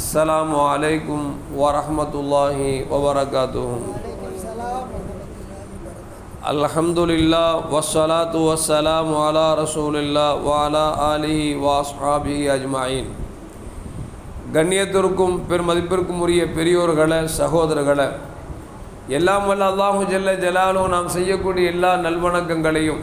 السلام عليكم ورحمة الله وبركاته الحمد لله والصلاة والسلام على رسول الله وعلى آله وأصحابه أجمعين கண்ணியத்திற்கும் பெருமதிப்பிற்கும் உரிய பெரியோர்களே சகோதரர்களே எல்லாம் வல்ல அல்லாஹு ஜல்ல ஜலாலும் நாம் செய்யக்கூடிய எல்லா நல்வணக்கங்களையும்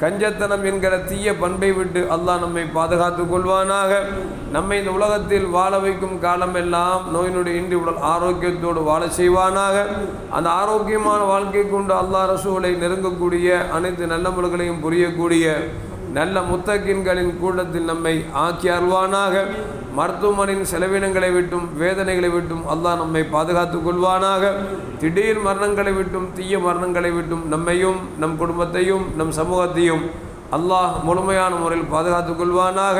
கஞ்சத்தனம் என்கிற தீய பண்பை விட்டு அல்லாஹ் நம்மை பாதுகாத்துக் கொள்வானாக. நம்மை இந்த உலகத்தில் வாழ வைக்கும் காலமெல்லாம் நோயினுடைய இன்றி உடல் ஆரோக்கியத்தோடு வாழ செய்வானாக. அந்த ஆரோக்கியமான வாழ்க்கை கொண்டு அல்லாஹ் ரசூலை நெருங்கக்கூடிய அனைத்து நல்ல முறைகளையும் புரியக்கூடிய நல்ல முத்தக்கின்களின் கூட்டத்தில் நம்மை ஆக்கி அருள்வானாக. மருத்துவமனையின் செலவினங்களை விட்டும் வேதனைகளை விட்டும் அல்லாஹ் நம்மை பாதுகாத்துக் கொள்வானாக. திடீர் மரணங்களை விட்டும் தீய மரணங்களை விட்டும் நம்மையும் நம் குடும்பத்தையும் நம் சமூகத்தையும் அல்லாஹ் முழுமையான முறையில் பாதுகாத்துக் கொள்வானாக.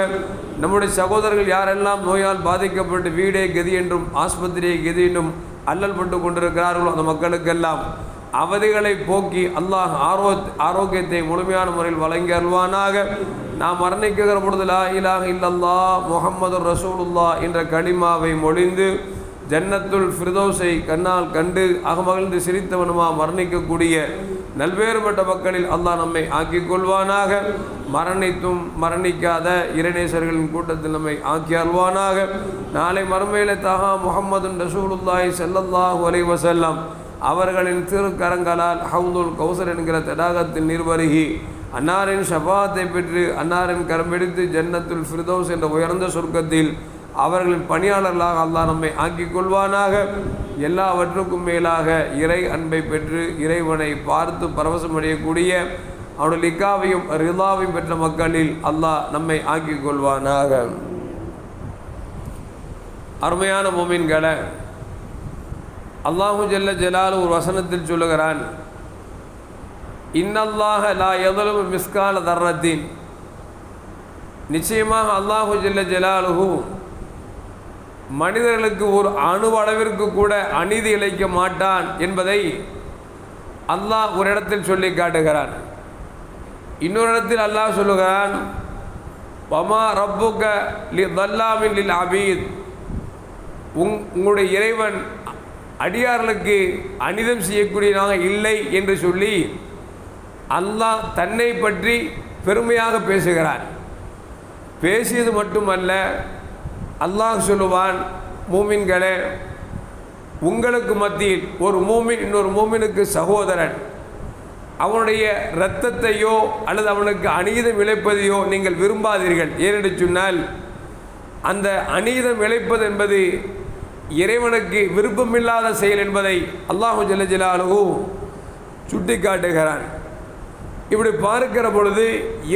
நம்முடைய சகோதரர்கள் யாரெல்லாம் நோயால் பாதிக்கப்பட்டு வீடே கதி என்றும் ஆஸ்பத்திரியை கதி என்றும் அல்லல் பட்டு கொண்டிருக்கிறார்களோ அந்த மக்களுக்கெல்லாம் அவதிகளை போக்கி அல்லாஹ் ஆரோ ஆரோக்கியத்தை முழுமையான முறையில் வழங்கி அருள்வானாக. நாம் மரணிக்கிற பொழுது லா இலாஹ் இல்லல்லா முகமது ரசூலுல்லா என்ற களிமாவை மொழிந்து ஜன்னத்துல் ஃபிர்தௌஸை கண்ணால் கண்டு அகமகிழ்ந்து சிரித்தவனுமா மரணிக்கக்கூடிய நல்வேறுபட்ட மக்களில் அல்லாஹ் நம்மை ஆக்கிக் கொள்வானாக. மரணித்தும் மரணிக்காத இரணேசர்களின் கூட்டத்தில் நம்மை ஆக்கி அல்வானாக நாளை மறுமையில தகா முகமது ரசூலுல்லாஹி செல்லல்லாஹ் அலைஹி வஸல்லம் அவர்களின் திருக்கரங்களால் ஹவுதுல் கௌசர் என்கிற தடாகத்தில் நிர்வருகி அன்னாரின் ஷபாத்தை பெற்று அன்னாரின் கரம்பிடித்து ஜன்னத்துல் ஃபிர்தௌஸ் என்ற உயர்ந்த சொர்க்கத்தில் அவர்களின் பணியாளர்களாக அல்லாஹ் நம்மை ஆக்கிக் கொள்வானாக. எல்லாவற்றுக்கும் மேலாக இறை அன்பை பெற்று இறைவனை பார்த்து பரவசமடையக்கூடிய அவனுடைய லிக்காவையும் ரிதாவையும் பெற்ற மக்களில் அல்லாஹ் நம்மை ஆக்கிக் கொள்வானாக. அருமையான மோமின்களை அல்லாஹு ஜெல்ல ஜலாலு ஒரு வசனத்தில் சொல்லுகிறான் இன்னல்லாஹ லா எதலும் மிஸ்கால தர்ரத்தின். நிச்சயமாக அல்லாஹு ஜல்ல ஜலாலுஹு மனிதர்களுக்கு ஒரு அணுவளவிற்கு கூட அநீதி இழைக்க மாட்டான் என்பதை அல்லாஹ் ஒரு இடத்தில் சொல்லி காட்டுகிறான். இன்னொரு இடத்தில் அல்லாஹ் சொல்லுகிறான் வமா ரப்புக லி தல்லாமின் லில் அபீத். உங் உங்களுடைய இறைவன் அடியார்களுக்கு அனிதம் செய்யக்கூடியதாக இல்லை என்று சொல்லி அல்லாஹ் தன்னை பற்றி பெருமையாக பேசுகிறான் பேசியது மட்டுமல்ல அல்லாஹ் சொல்லுவான் மூமின்களே உங்களுக்கு மத்தியில் ஒரு மூமின் இன்னொரு மூமினுக்கு சகோதரன். அவனுடைய இரத்தத்தையோ அல்லது அவனுக்கு அநீதம் இழைப்பதையோ நீங்கள் விரும்பாதீர்கள். ஏனென்று சொன்னால் அந்த அநீதம் இழைப்பது என்பது இறைவனுக்கு விருப்பமில்லாத செயல் என்பதை அல்லாஹு ஜல்ல சுட்டி காட்டுகிறான் இப்படி பார்க்கிற பொழுது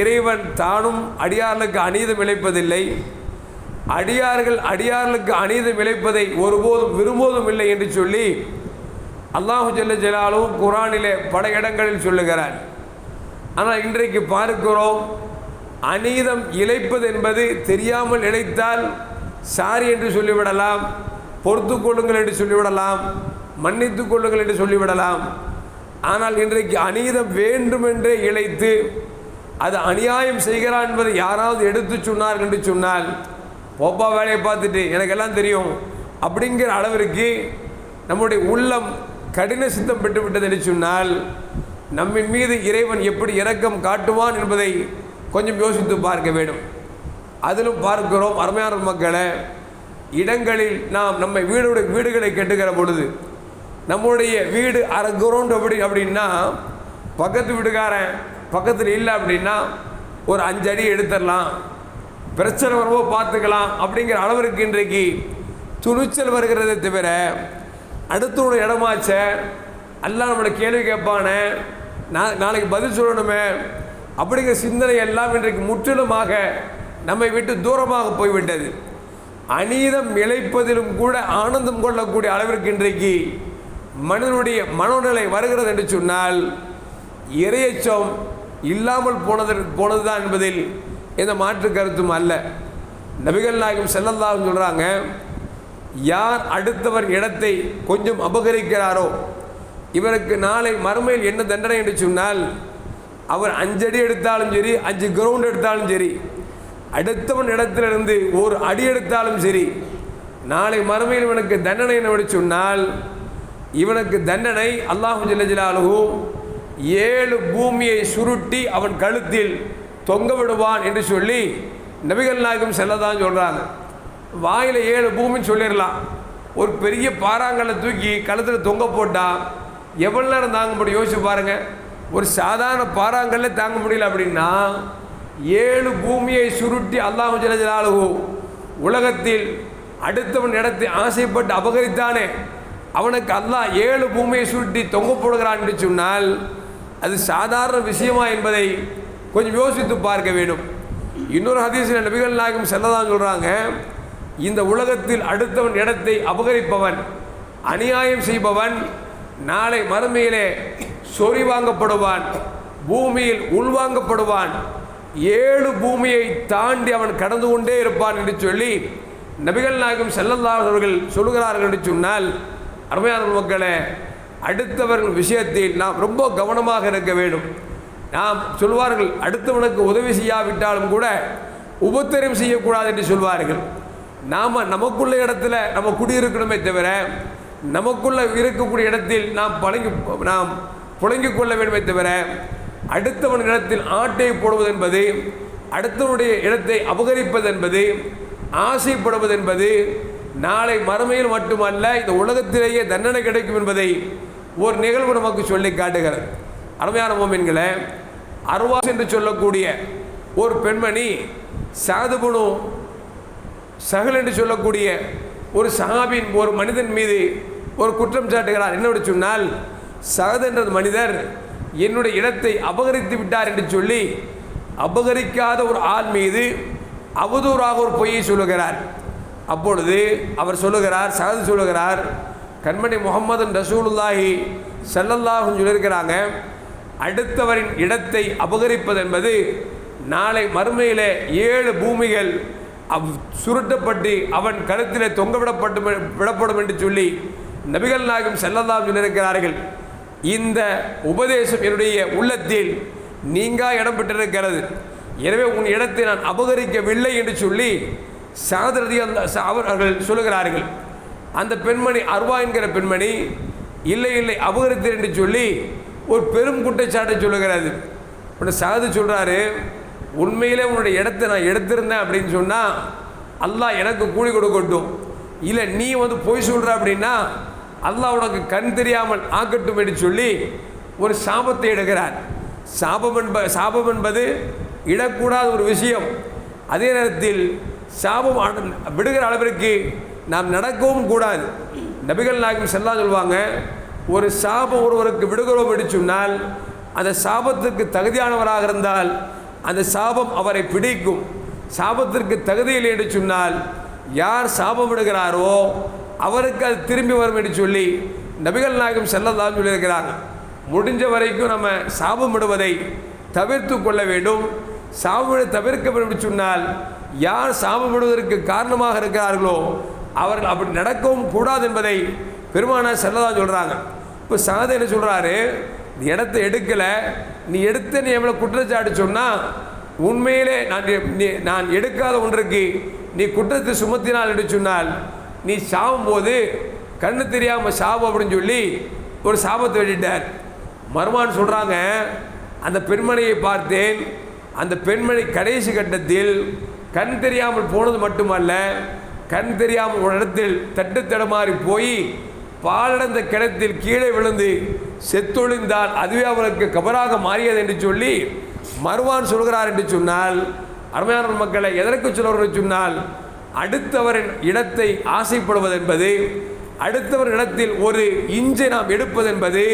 இறைவன் தானும் அடியார்களுக்கு அநீதம் இழைப்பதில்லை. அடியார்கள் அடியார்களுக்கு அநீதம் இழைப்பதை ஒருபோதும் விரும்புவதும் இல்லை என்று சொல்லி அல்லாஹு ஜல்ல ஜலாலுஹு குரானிலே பல இடங்களில் சொல்லுகிறார். ஆனால் இன்றைக்கு பார்க்கிறோம் அநீதம் இழைப்பது என்பது தெரியாமல் இழைத்தால் சாரி என்று சொல்லிவிடலாம் பொறுத்து கொள்ளுங்கள் என்று சொல்லிவிடலாம் மன்னித்து கொள்ளுங்கள் என்று சொல்லிவிடலாம். ஆனால் இன்றைக்கு அநீதம் வேண்டுமென்றே இழைத்து அது அநியாயம் செய்கிறான் என்பதை யாராவது எடுத்து சொன்னார் என்று சொன்னால் போப்பா வேலையை பார்த்துட்டு எனக்கெல்லாம் தெரியும் அப்படிங்கிற அளவிற்கு நம்முடைய உள்ளம் கடின சித்தம் பெற்றுவிட்டது என்று சொன்னால் நம்மின் மீது இறைவன் எப்படி இரக்கம் காட்டுவான் என்பதை கொஞ்சம் யோசித்து பார்க்க வேண்டும். அதிலும் பார்க்கிறோம் அருமையான மக்களை இடங்களில் நாம் நம்ம வீடுடைய வீடுகளை கெட்டுகிற பொழுது நம்முடைய வீடு அரை கிரவுண்ட் அப்படி அப்படின்னா பக்கத்து வீட்டுக்காரன் பக்கத்தில் இல்லை அப்படின்னா ஒரு அஞ்சு அடி எடுத்துடலாம். பிரச்சனை வரவோ பார்த்துக்கலாம் அப்படிங்கிற அளவிற்கு இன்றைக்கு துணிச்சல் வருகிறதை தவிர அடுத்தவனுடைய இடமாச்ச எல்லாம் நம்மளை கேள்வி கேட்பானே நான் நாளைக்கு பதில் சொல்லணுமே அப்படிங்கிற சிந்தனை எல்லாம் இன்றைக்கு முற்றிலுமாக நம்மை விட்டு தூரமாக போய்விட்டது. அநீதம் இழைப்பதிலும் கூட ஆனந்தம் கொள்ளக்கூடிய அளவிற்கு இன்றைக்கு மனிதனுடைய மனோநிலை வருகிறது என்று சொன்னால் இரையச்சம் இல்லாமல் போனது தான் என்பதில் எந்த மாற்று கருத்தும் அல்ல. நபிகள் நாயகம் செல்லல்லாஹு சொல்கிறாங்க யார் அடுத்தவர் இடத்தை கொஞ்சம் அபகரிக்கிறாரோ இவருக்கு நாளை மறுமையில் என்ன தண்டனை? என்று சொன்னால் அவர் அஞ்சடி எடுத்தாலும் சரி அஞ்சு கிரவுண்ட் எடுத்தாலும் சரி அடுத்தவன் இடத்திலிருந்து ஒரு அடி எடுத்தாலும் சரி நாளை மறுமையில் இவனுக்கு தண்டனை என்ன சொன்னால் இவனுக்கு தண்டனை அல்லாஹு ஜல்லஜலாலுஹு ஏழு பூமியை சுருட்டி அவன் கழுத்தில் தொங்க விடுவான் என்று சொல்லி நபிகள் நாயகம் செல்லதான் சொல்கிறாங்க வாயில் ஏழு பூமின்னு சொல்லிடலாம். ஒரு பெரிய பாறாங்கல்லை தூக்கி கழுத்தில் தொங்க போட்டால் எவ்வளோ நேரம் தாங்க முடியும்? யோசிச்சு பாருங்கள் ஒரு சாதாரண பாறாங்கல்ல தாங்க முடியல அப்படின்னா ஏழு பூமியை சுருட்டி அல்லாஹு ஜலஜலாலுஹு உலகத்தில் அடுத்தவன் இடத்தை ஆசைப்பட்டு அபகரித்தானே? அவனுக்கு அல்லாஹ் ஏழு பூமியை சுருட்டி தொங்க போடுகிறான் என்று சொன்னால் அது சாதாரண விஷயமா என்பதை கொஞ்சம் யோசித்து பார்க்க வேண்டும். இன்னொரு ஹதீஸில் நபிகள் நாயகம் செல்லதான் சொல்கிறாங்க இந்த உலகத்தில் அடுத்தவன் இடத்தை அபகரிப்பவன் அநியாயம் செய்பவன் நாளை மறுமையிலே சொறி வாங்கப்படுவான் பூமியில் உள்வாங்கப்படுவான் ஏழு பூமியை தாண்டி அவன் கடந்து கொண்டே இருப்பான் என்று சொல்லி நபிகள் நாயகம் செல்லல்லாஹ் அவர்கள் சொல்லுகிறார்கள் என்று சொன்னால் அருமையான மக்களே அடுத்தவர்கள் விஷயத்தில் நாம் ரொம்ப கவனமாக இருக்க வேண்டும். நாம் சொல்வார்கள் அடுத்தவனுக்கு உதவி செய்யாவிட்டாலும் கூட உபத்திரம் செய்யக்கூடாது என்று சொல்வார்கள். நாம் நமக்குள்ள இடத்துல நம்ம குடியிருக்கணுமே தவிர நமக்குள்ள இருக்கக்கூடிய இடத்தில் நாம் பழங்கி நாம் புழங்கிக் கொள்ள வேண்டுமே தவிர அடுத்தவன் இடத்தில் ஆட்டை போடுவது என்பது அடுத்தவனுடைய இடத்தை அபகரிப்பது என்பது ஆசைப்படுவது என்பது நாளை மறுமையில் மட்டுமல்ல இந்த உலகத்திலேயே தண்டனை கிடைக்கும் என்பதை ஒரு நிகழ்வு நமக்கு சொல்லி காட்டுகிறது. அருமையான மோமின்களை அருவாஸ் என்று சொல்லக்கூடிய ஒரு பெண்மணி சாதுபுணு சகல் என்று சொல்லக்கூடிய ஒரு சஹாபின் ஒரு மனிதன் மீது ஒரு குற்றம் சாட்டுகிறார். என்ன சொன்னால் சகத் என்ற மனிதர் என்னுடைய இடத்தை அபகரித்து விட்டார் என்று சொல்லி அபகரிக்காத ஒரு ஆள் மீது அவதூறாக ஒரு பொய்யை சொல்லுகிறார். அப்பொழுது அவர் சொல்லுகிறார் சகது சொல்லுகிறார் கண்மணி முகமது ரசூலுல்லாஹி செல்லல்லாஹும் சொல்லியிருக்கிறாங்க அடுத்தவரின் இடத்தை அபகரிப்பது என்பது நாளை மறுமையில் ஏழு பூமிகள் அவ் சுருட்டப்பட்டு அவன் கருத்திலே தொங்க விடப்பட்டு விடப்படும் என்று சொல்லி நபிகள் நாயகம் செல்லல்லாம் சொல்லியிருக்கிறார்கள். இந்த உபதேசம் என்னுடைய உள்ளத்தில் நீங்கா இடம் பெற்றிருக்கிறது எனவே உன் இடத்தை நான் அபகரிக்கவில்லை என்று சொல்லி சாதரதி அந்த அவர்கள் சொல்லுகிறார்கள் அந்த பெண்மணி அருவா என்கிற பெண்மணி இல்லை இல்லை அபகரித்தேன் என்று சொல்லி ஒரு பெரும் குற்றச்சாட்டை சொல்லுகிறது உன்னை சாது சொல்கிறாரு உண்மையிலே உன்னுடைய இடத்தை நான் எடுத்திருந்தேன் அப்படின்னு சொன்னால் அல்லாஹ் எனக்கு கூலி கொடுக்கட்டும். இல்லை நீ வந்து பொய் சொல்கிற அப்படின்னா அல்லாஹ் உனக்கு கண் தெரியாமல் ஆக்கட்டும் என்று சொல்லி ஒரு சாபத்தை எடுக்கிறார். சாபம் என்ப சாபம் என்பது இடக்கூடாத ஒரு விஷயம். அதே நேரத்தில் சாபம் விடுகிற அளவிற்கு நாம் நடக்கவும் கூடாது. நபிகள் நாயகம் செல்லா சொல்லுவாங்க ஒரு சாபம் ஒருவருக்கு விடுகிறோம் என்று சொன்னால் அந்த சாபத்திற்கு தகுதியானவராக இருந்தால் அந்த சாபம் அவரை பிடிக்கும். சாபத்திற்கு தகுதியில் என்று சொன்னால் யார் சாபம் விடுகிறாரோ அவருக்கு அது திரும்பி வரும் என்று சொல்லி நபிகள் நாயகம் செல்லதான் சொல்லியிருக்கிறாங்க. முடிஞ்ச வரைக்கும் நம்ம சாபம் விடுவதை தவிர்த்து கொள்ள வேண்டும். சாபம் தவிர்க்க வேண்டும் சொன்னால் யார் சாபப்படுவதற்கு காரணமாக இருக்கிறார்களோ அவர்கள் அப்படி நடக்கவும் கூடாது என்பதை பெருமானார் செல்லதான் சொல்கிறாங்க இப்போ சாதை என்ன சொல்கிறாரு நீ இடத்த எடுக்கலை. நீ எடுத்த நீ எவ்வளோ குற்றச்சாட்டு சொன்னால் உண்மையிலே நான் நீ- நான் எடுக்காத ஒன்றுக்கு நீ குற்றத்தை சுமத்தினால் என்று சொன்னால் நீ சாவும்போது கண்ணு தெரியாமல் சாவு அப்படின்னு சொல்லி ஒரு சாபத்தை வெட்டிட்டார் மருமான் சொல்கிறாங்க அந்த பெண்மணியை பார்த்தேன். அந்த பெண்மணி கடைசி கட்டத்தில் கண் தெரியாமல் போனது மட்டுமல்ல கண் தெரியாமல் ஒரு இடத்தில் தட்டு தடுமாறி போய் பாலடைந்த கிணத்தில் கீழே விழுந்து செத்தொழிந்தால் அதுவே அவளுக்கு கபராக மாறியது என்று சொல்லி மறுவான் சொல்கிறார் என்று சொன்னால் அருமையான மக்களை எதற்கு சொல்வார்கள் என்று சொன்னால் அடுத்தவரின் இடத்தை ஆசைப்படுவது என்பது அடுத்தவர் இடத்தில் ஒரு இஞ்சை நாம் எடுப்பது என்பது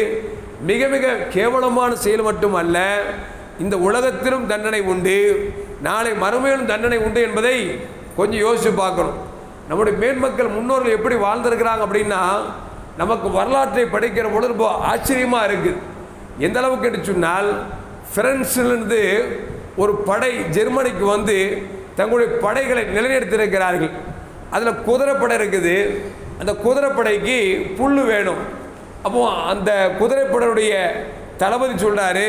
மிக மிக கேவலமான செயல் மட்டுமல்ல இந்த உலகத்திலும் தண்டனை உண்டு. நாளை மறுமையிலும் தண்டனை உண்டு என்பதை கொஞ்சம் யோசித்து பார்க்கணும். நம்முடைய மேன்மக்கள் முன்னோர்கள் எப்படி வாழ்ந்திருக்கிறாங்க அப்படின்னா நமக்கு வரலாற்றை படிக்கிற பொழுது ரொம்ப ஆச்சரியமாக இருக்குது எந்த அளவுக்கு என்று சொன்னால் பிரான்சிலிருந்து ஒரு படை ஜெர்மனிக்கு வந்து தங்களுடைய படைகளை நிலைநிறுத்தியிருக்கிறார்கள். அதில் குதிரைப்படை இருக்குது. அந்த குதிரைப்படைக்கு புல் வேணும். அப்போ அந்த குதிரைப்படையுடைய தளபதி சொல்கிறாரு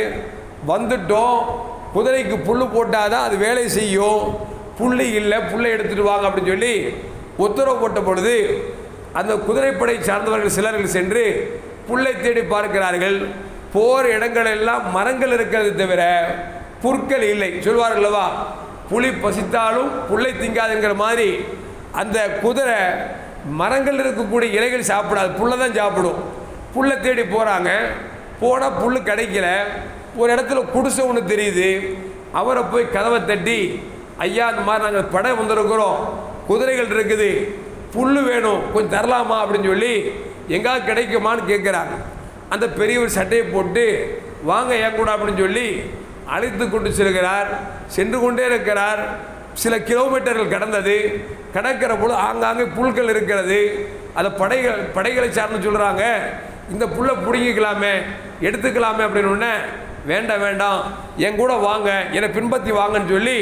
வந்துட்டோம். குதிரைக்கு புல் போட்டால் தான் அது வேலை செய்யும். புள்ளி இல்லை புல்லை எடுத்துகிட்டு வாங்க அப்படின்னு சொல்லி உத்தரவு போட்ட பொழுது அந்த குதிரைப்படை சார்ந்தவர்கள் சிலர்கள் சென்று புல்லை தேடி பார்க்கிறார்கள். போர் இடங்களெல்லாம் மரங்கள் இருக்கிறது தவிர புற்கள் இல்லை. சொல்வார்கள் அல்லவா? புலி பசித்தாலும் புல்லை திங்காதுங்கிற மாதிரி அந்த குதிரை மரங்கள் இருக்கக்கூடிய இலைகள் சாப்பிடாது. புல்லை தான் சாப்பிடும். புல்லை தேடி போகிறாங்க போனால் புல் கிடைக்கல. ஒரு இடத்துல குடிசை ஒன்று தெரியுது. அவரை போய் கதவை தட்டி ஐயா இந்த மாதிரி நாங்கள் படை வந்திருக்கிறோம். குதிரைகள் இருக்குது. புல் வேணும். கொஞ்சம் தரலாமா? அப்படின்னு சொல்லி எங்கே கிடைக்குமான்னு கேட்குறாங்க அந்த பெரியவர் சட்டையை போட்டு வாங்க என் கூட அப்படின்னு சொல்லி அழைத்து கொண்டு செல்கிறார். சென்று கொண்டே இருக்கிறார். சில கிலோமீட்டர்கள் கடந்தது. கடற்கிற பொழுது ஆங்காங்கே புல்கள் இருக்கிறது. அதை படைகள் படைகளை சார்ந்து சொல்கிறாங்க இந்த புல்லை பிடுங்கிக்கலாமே எடுத்துக்கலாமே அப்படின்னு வேண்டாம் வேண்டாம் என் கூட வாங்க என்னை பின்பற்றி வாங்கன்னு சொல்லி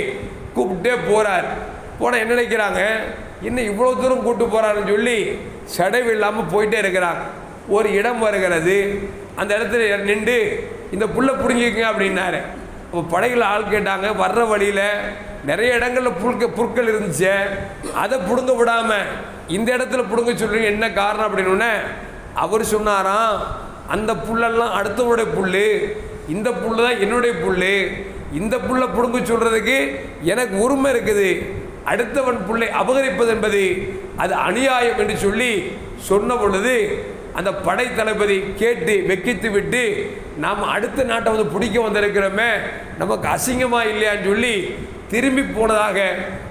கூப்பிட்டே போகிறார் போனால் என்ன நினைக்கிறாங்க? இன்னும் இவ்வளோ தூரம் கூப்பிட்டு போகிறாருன்னு சொல்லி செடவு இல்லாமல் போயிட்டே இருக்கிறாங்க. ஒரு இடம் வருகிறது. அந்த இடத்துல நின்று இந்த புல்லை பிடுங்கிக்கங்க அப்படின்னாரு. அப்போ படையில் ஆள் கேட்டாங்க வர்ற வழியில் நிறைய இடங்களில் புல்க புற்கள் இருந்துச்சு. அதை பிடுங்க விடாமல் இந்த இடத்துல பிடுங்க சொல்கிறீங்க என்ன காரணம் அப்படின்னு அவர் சொன்னாராம் அந்த புல்லெல்லாம் அடுத்தவருடைய புல் இந்த புல்லு தான் என்னுடைய புல் இந்த புல்லை பிடுங்க சொல்கிறதுக்கு எனக்கு உரிமை இருக்குது. அடுத்தவன் புல்லை அபகரிப்பது என்பது அது அநியாயம் என்று சொல்லி சொன்ன பொழுது அந்த படை தளபதி கேட்டு வெக்கித்து விட்டு நாம் அடுத்த நாட்டை வந்து பிடிக்க வந்திருக்கிறோமே நமக்கு அசிங்கமாக இல்லையான்னு சொல்லி திரும்பி போனதாக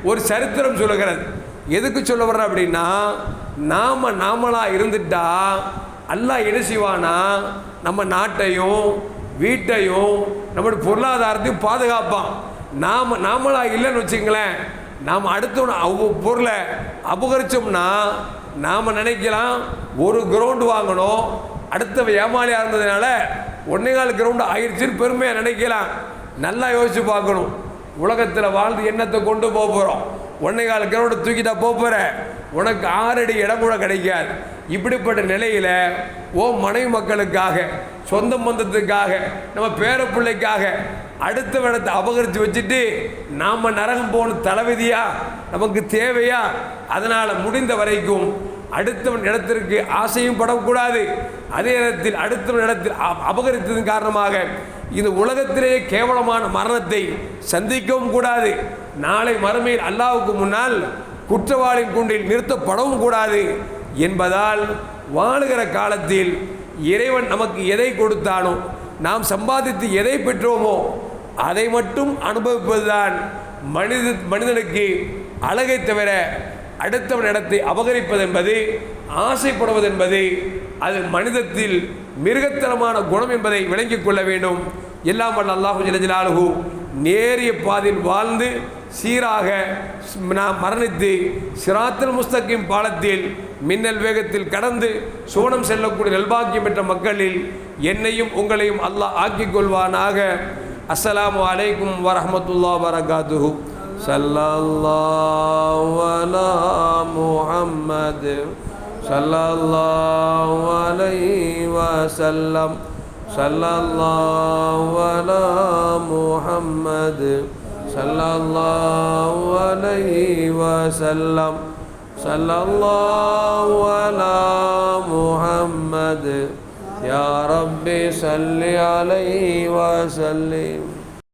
ஒரு சரித்திரம் சொல்லுகிறது. எதுக்கு சொல்ல வர்ற அப்படின்னா நாம் நாமளாக இருந்துட்டா அல்லாஹ் என்ன செய்வானா நம்ம நாட்டையும் வீட்டையும் நம்முடைய பொருளாதாரத்தையும் பாதுகாப்பான். நாம் நாமளாக இல்லைன்னு வச்சுங்களேன் நாம் அடுத்த பொருளை அபகரிச்சோம்னா நாம் நினைக்கலாம் ஒரு கிரவுண்டு வாங்கணும். அடுத்த ஏமாளியாக இருந்ததுனால ஒன்னே கால் கிரவுண்டு ஆயிடுச்சுன்னு பெருமையாக நினைக்கலாம். நல்லா யோசிச்சு பார்க்கணும். உலகத்தில் வாழ்ந்து எண்ணத்தை கொண்டு போக போகிறோம் ஒன்னே கால் கிரவுண்டு தூக்கிட்டா போக போகிற உனக்கு ஆறடி இடம் கூட கிடைக்காது. இப்படிப்பட்ட நிலையில் ஓ மனைவி மக்களுக்காக சொந்த பந்தத்துக்காக நம்ம பேர பிள்ளைக்காக அடுத்த இடத்தை அபகரித்து வச்சுட்டு நாம் நரகம் போன தலைவிதியா நமக்கு தேவையா? அதனால் முடிந்த வரைக்கும் அடுத்தவன் இடத்திற்கு ஆசையும் படக்கூடாது. அதே நேரத்தில் அடுத்தவன் இடத்தில் அபகரித்ததன் காரணமாக இந்த உலகத்திலேயே கேவலமான மரணத்தை சந்திக்கவும் கூடாது. நாளை மறுமையில் அல்லாவுக்கு முன்னால் குற்றவாளியின் குண்டில் நிறுத்தப்படவும் கூடாது என்பதால் வாழுகிற காலத்தில் இறைவன் நமக்கு எதை கொடுத்தானோ நாம் சம்பாதித்து எதை பெற்றோமோ அதை மட்டும் அனுபவிப்பதுதான் மனித மனிதனுக்கு அழகை தவிர அடுத்தவன் இடத்தை அபகரிப்பது என்பது ஆசைப்படுவது என்பது அது மனிதத்தில் மிருகத்தனமான குணம் என்பதை விளங்கிக் கொள்ள வேண்டும். எல்லாம் வல்ல அல்லாஹு ஜலஜலாலுகு நேரிய பாதையில் வாழ்ந்து சீராக நான் மரணித்து சிராத்தல் முஸ்தகிம் பாலத்தில் மின்னல் வேகத்தில் கடந்து சோனம் செல்லக்கூடிய நல்பாக்கியம் பெற்ற மக்களில் என்னையும் உங்களையும் அல்லாஹ் ஆக்கிக் கொள்வானாக. அஸ்லாம் வலைக்கும் வரமத்துல்லா வரகாத்துஹு ஸல்லல்லாஹு அலா முஹம்மத். ஸல்லல்லாஹு அலைஹி வஸல்லம். صلى الله عليه وسلم صلى الله على محمد يا ربي صل